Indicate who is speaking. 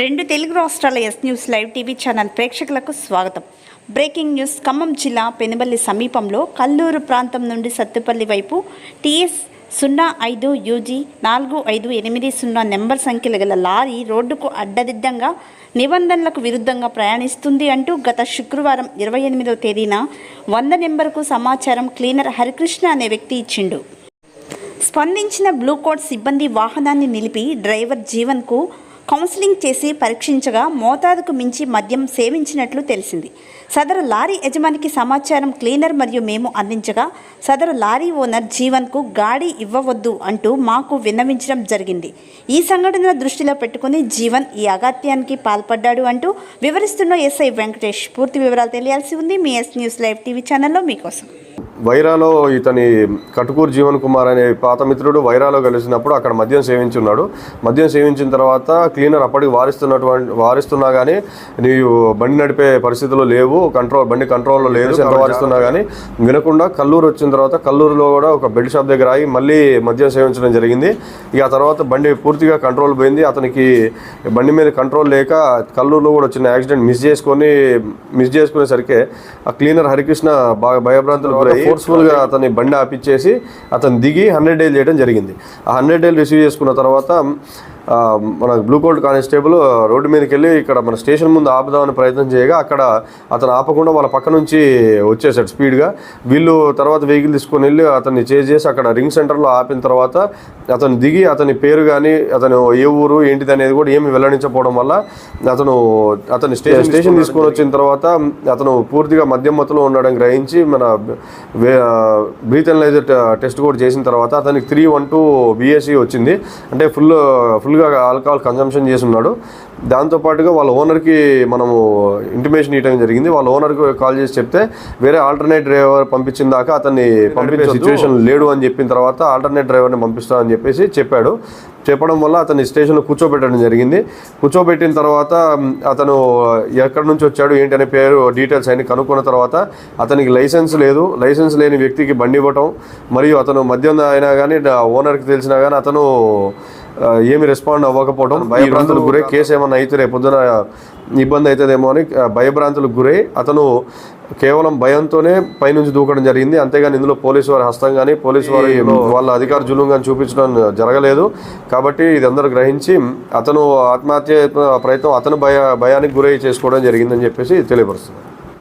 Speaker 1: రెండు తెలుగు రాష్ట్రాల S news live TV channel ప్రేక్షకులకు స్వాగతం. బ్రేకింగ్ న్యూస్ ఖమ్మం జిల్లా పెనుబల్లి సమీపంలో కల్లూరు ప్రాంతం నుండి సత్తుపల్లి వైపు టీఎస్ సున్నా ఐదు యూజీ నాలుగు ఐదు ఎనిమిది సున్నా నెంబర్ సంఖ్యలు గల లారీ రోడ్డుకు అడ్డదిడ్డంగా నిబంధనలకు విరుద్ధంగా ప్రయాణిస్తుంది అంటూ గత శుక్రవారం ఇరవై ఎనిమిదవ తేదీన వంద నెంబర్కు సమాచారం క్లీనర్ హరికృష్ణ అనే వ్యక్తి ఇచ్చిండు. స్పందించిన బ్లూ కోట్ సిబ్బంది వాహనాన్ని నిలిపి డ్రైవర్ జీవన్కు కౌన్సిలింగ్ చేసి పరీక్షించగా మోతాదుకు మించి మద్యం సేవించినట్లు తెలిసింది. సదరు లారీ యజమానికి సమాచారం క్లీనర్ మరియు మేము అందించగా సదరు లారీ ఓనర్ జీవన్కు గాడి ఇవ్వవద్దు అంటూ మాకు విన్నవించడం జరిగింది. ఈ సంఘటన దృష్టిలో పెట్టుకుని జీవన్ ఈ అగాత్యానికి పాల్పడ్డాడు అంటూ వివరిస్తున్న ఎస్ఐ వెంకటేష్ పూర్తి వివరాలు తెలియాల్సి ఉంది. మీ ఎస్ న్యూస్ లైవ్ టీవీ ఛానల్లో మీకోసం.
Speaker 2: వైరాలో ఇతని కటుకూరు జీవన్ కుమార్ అనే పాత మిత్రుడు వైరాలో కలిసినప్పుడు అక్కడ మద్యం సేవించున్నాడు మద్యం సేవించిన తర్వాత క్లీనర్ అప్పటికి వారిస్తున్నటువంటి వారిస్తున్నా కానీ నీవు బండి నడిపే పరిస్థితులు లేవు కంట్రోల్ బండి కంట్రోల్లో లేదు ఎంత వారిస్తున్నా కానీ వినకుండా కల్లూరు వచ్చిన తర్వాత కల్లూరులో కూడా ఒక బెల్ట్ షాప్ దగ్గర ఆగి మళ్ళీ మద్యం సేవించడం జరిగింది. ఇక ఆ తర్వాత బండి పూర్తిగా కంట్రోల్ పోయింది. అతనికి బండి మీద కంట్రోల్ లేక కల్లూరులో కూడా వచ్చిన యాక్సిడెంట్ మిస్ చేసుకొని మిస్ చేసుకునేసరికి ఆ క్లీనర్ హరికృష్ణ బాగా భయభ్రాంతులు ఫోర్స్ఫుల్గా అతన్ని బండి ఆపిచ్చేసి అతను దిగి హండ్రెడ్ డేలు చేయడం జరిగింది. ఆ హండ్రెడ్ డేలు రిసీవ్ చేసుకున్న తర్వాత మన బ్లూ కోల్డ్ కానిస్టేబుల్ రోడ్డు మీదకి వెళ్ళి ఇక్కడ మన స్టేషన్ ముందు ఆపుదామని ప్రయత్నం చేయగా అక్కడ అతను ఆపకుండా వాళ్ళ పక్క నుంచి వచ్చేసాడు స్పీడ్గా. వీళ్ళు తర్వాత వెహికల్ తీసుకొని వెళ్ళి అతన్ని చేజ్ చేసి అక్కడ రింగ్ సెంటర్లో ఆపిన తర్వాత అతను దిగి అతని పేరు కానీ అతను ఏ ఊరు ఏంటిది అనేది కూడా ఏమి వెల్లడించకపోవడం వల్ల అతను అతని స్టేషన్ స్టేషన్ తీసుకొని వచ్చిన తర్వాత అతను పూర్తిగా మద్యం మత్తులో ఉండడం గ్రహించి మన బ్రీత్ అనలైజర్ టెస్ట్ కూడా చేసిన తర్వాత అతనికి త్రీ వన్ టూ బిఎస్సి వచ్చింది. అంటే ఫుల్ ఫుల్గా ఆల్కహాల్ కన్జంప్షన్ చేసి ఉన్నాడు దాంతోపాటుగా వాళ్ళ ఓనర్కి మనము ఇంటిమేషన్ ఇవ్వడం జరిగింది. వాళ్ళ ఓనర్కి కాల్ చేసి చెప్తే వేరే ఆల్టర్నేట్ డ్రైవర్ పంపించిన దాకా అతన్ని పంపించే సిచ్యువేషన్ లేడు అని చెప్పిన తర్వాత ఆల్టర్నేట్ డ్రైవర్ని పంపిస్తా అని చెప్పేసి చెప్పాడు. చెప్పడం వల్ల అతన్ని స్టేషన్లో కూర్చోబెట్టడం జరిగింది. కూర్చోబెట్టిన తర్వాత అతను ఎక్కడి నుంచి వచ్చాడు ఏంటి అనే పేరు డీటెయిల్స్ అన్ని కనుక్కున్న తర్వాత అతనికి లైసెన్స్ లేదు. లైసెన్స్ లేని వ్యక్తికి బండి ఇవ్వటం మరియు అతను మద్యం అయినా కానీ ఓనర్కి తెలిసినా కానీ అతను ఏమి రెస్పాండ్ అవ్వకపోవడం భయభ్రాంతులకు గురై కేసు ఏమన్నా అయితే రేపు పొద్దున ఇబ్బంది అవుతుందేమో అని భయభ్రాంతులకు గురై అతను కేవలం భయంతోనే పైనుంచి దూకడం జరిగింది. అంతేగాని ఇందులో పోలీసు వారి హస్తం కానీ పోలీసు వారి వాళ్ళ అధికార జులుం కానీ చూపించడం జరగలేదు. కాబట్టి ఇది అందరూ గ్రహించి అతను ఆత్మహత్య ప్రయత్నం అతను భయ భయానికి గురై చేసుకోవడం జరిగిందని చెప్పేసి తెలియపరుస్తుంది